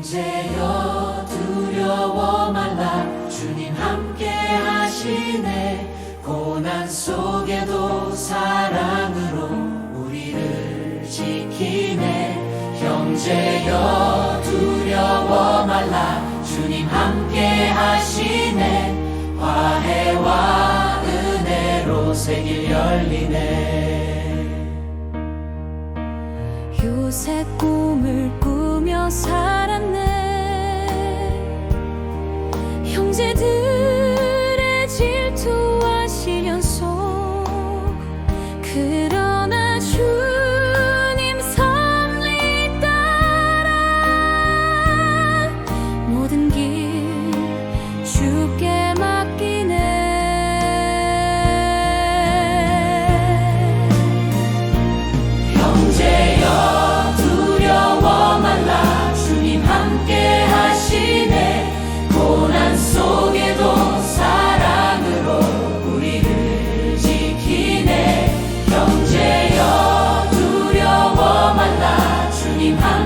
형제여 두려워 말라. 주님 함께 하시네. 고난 속에도 사랑으로 우리를 지키네. 형제여 두려워 말라. 주님 함께 하시네. 화해와 은혜로 새길 열리네. 요새 꿈 형제들의 질투와 시련 속 그런 Redeemer.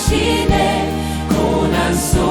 ushinde kuna nzuri